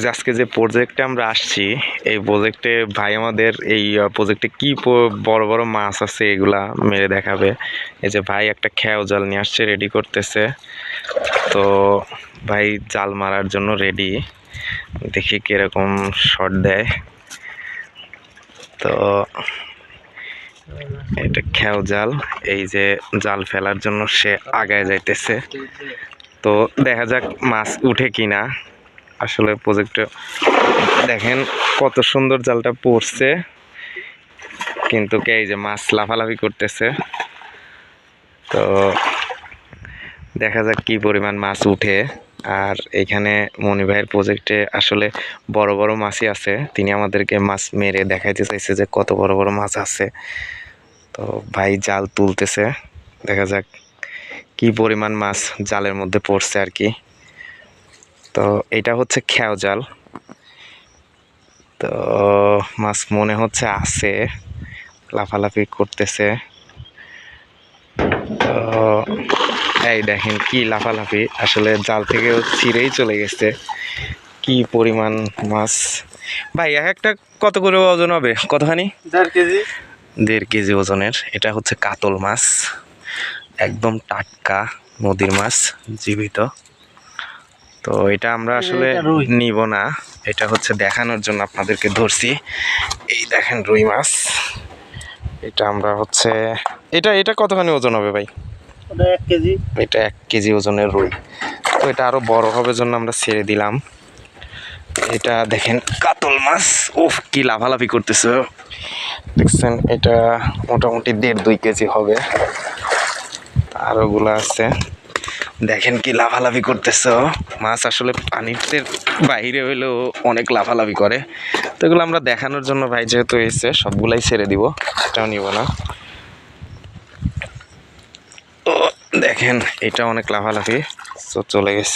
যে আজকে যে প্রজেক্টে আমরা আসছি, এই প্রজেক্টে ভাই আমাদের এই প্রজেক্টে কি বড় বড় মাছ আছে এগুলা মেরে দেখাবে। এই যে ভাই একটা খেয়াও জাল নিয়ে আসছে রেডি করতেছে। তো ভাই জাল মারার জন্য রেডি দেখি কীরকম শট দেয়। তো এটা খেয়াও জাল, এই যে জাল ফেলার জন্য সে আগায় যাইতেছে। তো দেখা যাক মাছ উঠে কিনা। আসলে প্রজেক্টে দেখেন কত সুন্দর জালটা পড়ছে। কিন্তু কে এই যে মাছ লাফালাফি করতেছে। তো দেখা যাক কি পরিমাণ মাছ উঠে। আর এখানে মনি ভাইয়ের প্রজেক্টে আসলে বড় বড় মাছই আছে। তিনি আমাদেরকে মাছ মেরে দেখাইতে চাইছে যে কত বড় বড় মাছ আছে। তো ভাই জাল তুলতেছে। দেখা যাক কি পরিমাণ মাছ জালের মধ্যে পড়ছে আর কি। তো এটা হচ্ছে খেয়াও জাল তো মাছ মনে হচ্ছে আছে লাফালাফি করতেছে। তো এই দেখেন কি লাফালাফি আসলে জাল থেকেও ছিঁড়েই চলে গেছে। কি পরিমাণ মাছ। ভাই এক একটা কত করে ওজন হবে? কতখানি? দেড় কেজি। দেড় কেজি ওজনের। এটা হচ্ছে কাতল মাছ। একদম টাটকা নদীর মাছ জীবিত। তো এটা আমরা আসলে। নিব না। এটা হচ্ছে দেখানোর জন্য আপনাদেরকে ধরছি। এই দেখেন রুই মাছ। এটা আমরা হচ্ছে এটা এটা কতখানি ওজন হবে ভাই? কেজি। এটা এক কেজি ওজনের রুই। তো এটা আরও বড় হবে জন্য আমরা ছেড়ে দিলাম। এটা দেখেন কাতল মাছ। উফ কি লাভালাভি করতেছে। দেখছেন এটা মোটামুটি দেড় দুই কেজি হবে। আর ওগুলো আছে দেখেন কি লাভালাভি করতেছ মাছ আসলে পানিতে বাইরে হইলেও অনেক লাভালাভি করে। তো এগুলো আমরা দেখানোর জন্য ভাই যেহেতু এসে সবগুলাই ছেড়ে দিব। এটাও নিব না। দেখেন, এটা অনেক লাভালাভি তো চলে গেছে।